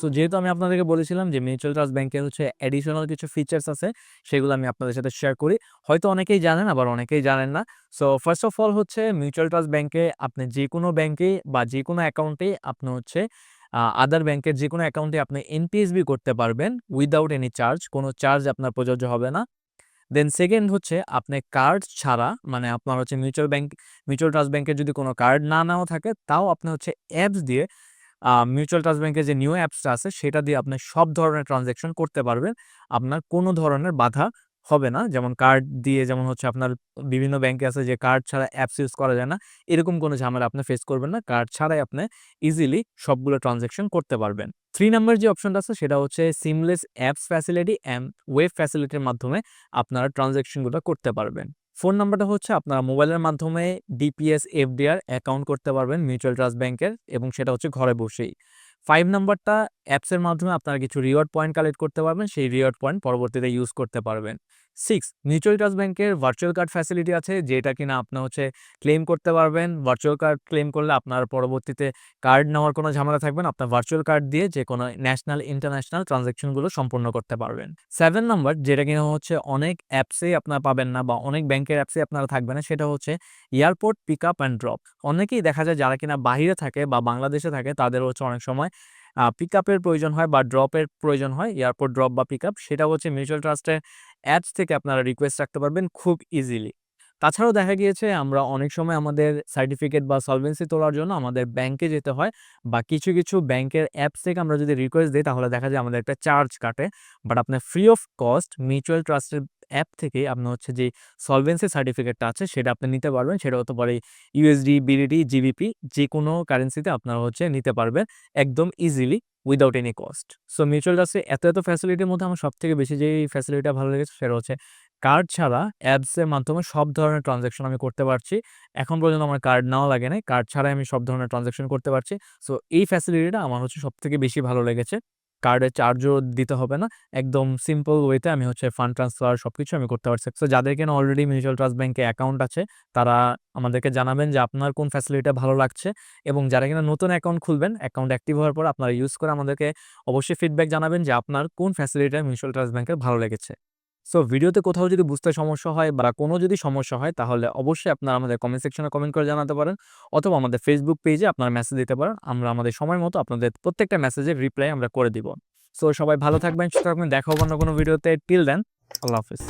So যেহেতু আমি আপনাদেরকে বলেছিলাম যে মিউচুয়াল ট্রাস্ট ব্যাংকের হচ্ছে অ্যাডিশনাল কিছু ফিচার্স আছে, সেগুলো আমি আপনাদের সাথে শেয়ার করি। হয়তো অনেকেই জানেন, আবার অনেকেই জানেন না। সো ফার্স্ট অফ অল হচ্ছে মিউচুয়াল ট্রাস্ট ব্যাংকে আপনি যে কোনো ব্যাংকে বা যে কোনো অ্যাকাউন্টে আপনি হচ্ছে আদার ব্যাংকের যে কোনো অ্যাকাউন্টে আপনি এনপিএসবি করতে পারবেন উইদাউট এনি চার্জ কোনো চার্জ আপনার প্রযোজ্য হবে না। দেন সেকেন্ড হচ্ছে আপনি কার্ড ছাড়া মানে আপনার হচ্ছে মিউচুয়াল ব্যাংক মিউচুয়াল ট্রাস্ট ব্যাংকের যদি কোনো কার্ড না নেওয়া থাকে, তাও আপনি হচ্ছে অ্যাপস দিয়ে মিউচুয়াল ট্রাস্ট ব্যাংকের যে নিউ অ্যাপসটা আছে, সেটা দিয়ে আপনি সব ধরনের ট্রানজ্যাকশন করতে পারবেন। আপনার কোনো ধরনের বাধা হবে না। যেমন কার্ড দিয়ে যেমন হচ্ছে আপনার বিভিন্ন ব্যাংকে আছে যে কার্ড ছাড়া অ্যাপস ইউজ করা যায় না, এরকম কোনো ঝামেলা আপনি ফেস করবেন না। কার্ড ছাড়াই আপনি ইজিলি সবগুলো ট্রানজ্যাকশন করতে পারবেন। থ্রি নাম্বার যে অপশনটা আছে, সেটা হচ্ছে seamless apps facility and web ফ্যাসিলিটির মাধ্যমে আপনারা ট্রানজ্যাকশনগুলো করতে পারবেন। ফোন নাম্বারটা হচ্ছে আপনারা মোবাইলের মাধ্যমে ডিপিএস এফডিআর অ্যাকাউন্ট করতে পারবেন মিউচুয়াল ট্রাস্ট ব্যাংকের এবং সেটা হচ্ছে ঘরে বসেই। ফাইভ নাম্বারটা অ্যাপসের মাধ্যমে আপনারা কিছু রিওয়ার্ড পয়েন্ট কালেক্ট করতে পারবেন, সেই রিওয়ার্ড পয়েন্ট পরবর্তীতে ইউজ করতে পারবেন। সিক্স মিউচুয়াল ট্রাস্ট ব্যাংকের ভার্চুয়াল কার্ড ফ্যাসিলিটি আছে, যেটা কিনা আপনি হচ্ছে ক্লেম করতে পারবেন। ভার্চুয়াল কার্ড ক্লেম করলে আপনার পরবর্তীতে কার্ড নেওয়ার কোনো ঝামেলা থাকবে না। আপনার ভার্চুয়াল কার্ড দিয়ে যে কোনো ন্যাশনাল ইন্টারন্যাশনাল ট্রানজ্যাকশনগুলো সম্পূর্ণ করতে পারবেন। সেভেন নাম্বার যেটা কিনা হচ্ছে অনেক অ্যাপসেই আপনারা পাবেন না বা অনেক ব্যাংকের অ্যাপসে আপনারা থাকবে না, সেটা হচ্ছে airport pick up and drop অনেকেই দেখা যায় যারা কিনা বাইরে থাকে বা বাংলাদেশে থাকে, তাদের হচ্ছে অনেক সময় পিক আপের প্রয়োজন হয় বা ড্রপের প্রয়োজন হয় এয়ারপোর্ট ড্রপ বা পিক আপ সেটা হচ্ছে মিউচুয়াল ট্রাস্টের অ্যাপস থেকে আপনারা রিকোয়েস্ট রাখতে পারবেন খুব ইজিলি তাছাড়াও দেখা গিয়েছে আমরা অনেক সময় আমাদের সার্টিফিকেট বা সলভেন্সি তোলার জন্য আমাদের ব্যাংকে যেতে হয় বা কিছু কিছু ব্যাংকের অ্যাপস থেকে আমরা যদি রিকোয়েস্ট দিই তাহলে দেখা যায় আমাদের একটা চার্জ কাটে বাট আপনার ফ্রি অফ কস্ট মিউচুয়াল ট্রাস্টের অ্যাপ থেকে আপনি হচ্ছে যে সলভেন্সি সার্টিফিকেটটা আছে, সেটা আপনি নিতে পারবেন। সেটা হতে পারে ইউএসডি বিডিডি জিবিপি যে কোনো কারেন্সিতে আপনারা হচ্ছে নিতে পারবেন একদম easily without any cost so mutual ট্রাস্টে এত এত ফ্যাসিলিটির মধ্যে আমার সব থেকে বেশি যেই ফ্যাসিলিটিটা ভালো লেগেছে সেটা হচ্ছে কার্ড ছাড়া অ্যাপসের মাধ্যমে সব ধরনের ট্রানজ্যাকশন আমি করতে পারছি। এখন পর্যন্ত আমার কার্ড নেওয়া লাগে না কার্ড ছাড়াই আমি সব ধরনের ট্রানজ্যাকশন করতে পারছি। সো এই ফ্যাসিলিটিটা আমার হচ্ছে সব থেকে বেশি ভালো লেগেছে। কার্ডের চার্জও দিতে হবে না। একদম সিম্পল ওয়েতে আমি হচ্ছে ফান্ড ট্রান্সফার সব কিছু আমি করতে পারছি। সো যাদের কিনা অলরেডি মিউচুয়াল ট্রাস্ট ব্যাঙ্কে অ্যাকাউন্ট আছে, তারা আমাদেরকে জানাবেন যে আপনার কোন ফ্যাসিলিটিটা ভালো লাগছে এবং যারা কিনা নতুন অ্যাকাউন্ট খুলবেন অ্যাকাউন্ট অ্যাক্টিভ হওয়ার পর আপনারা ইউজ করে আমাদেরকে অবশ্যই ফিডব্যাক জানাবেন যে আপনার কোন ফ্যাসিলিটি মিউচুয়াল ট্রাস্ট ব্যাঙ্কের ভালো লেগেছে। সো ভিডিওতে কোথাও যদি বুঝতে সমস্যা হয় বা কোনো যদি সমস্যা হয়, তাহলে অবশ্যই আপনারা আমাদের কমেন্ট সেকশনে কমেন্ট করে জানাতে পারেন অথবা আমাদের ফেসবুক পেজে আপনার মেসেজ দিতে পারেন। আমরা আমাদের সময় মতো আপনাদের প্রত্যেকটা মেসেজের রিপ্লাই আমরা করে দিব। সো সবাই ভালো থাকবেন সেটা আপনি হব অন্য কোনো ভিডিওতে টিল দেন আল্লাহ হাফিজ।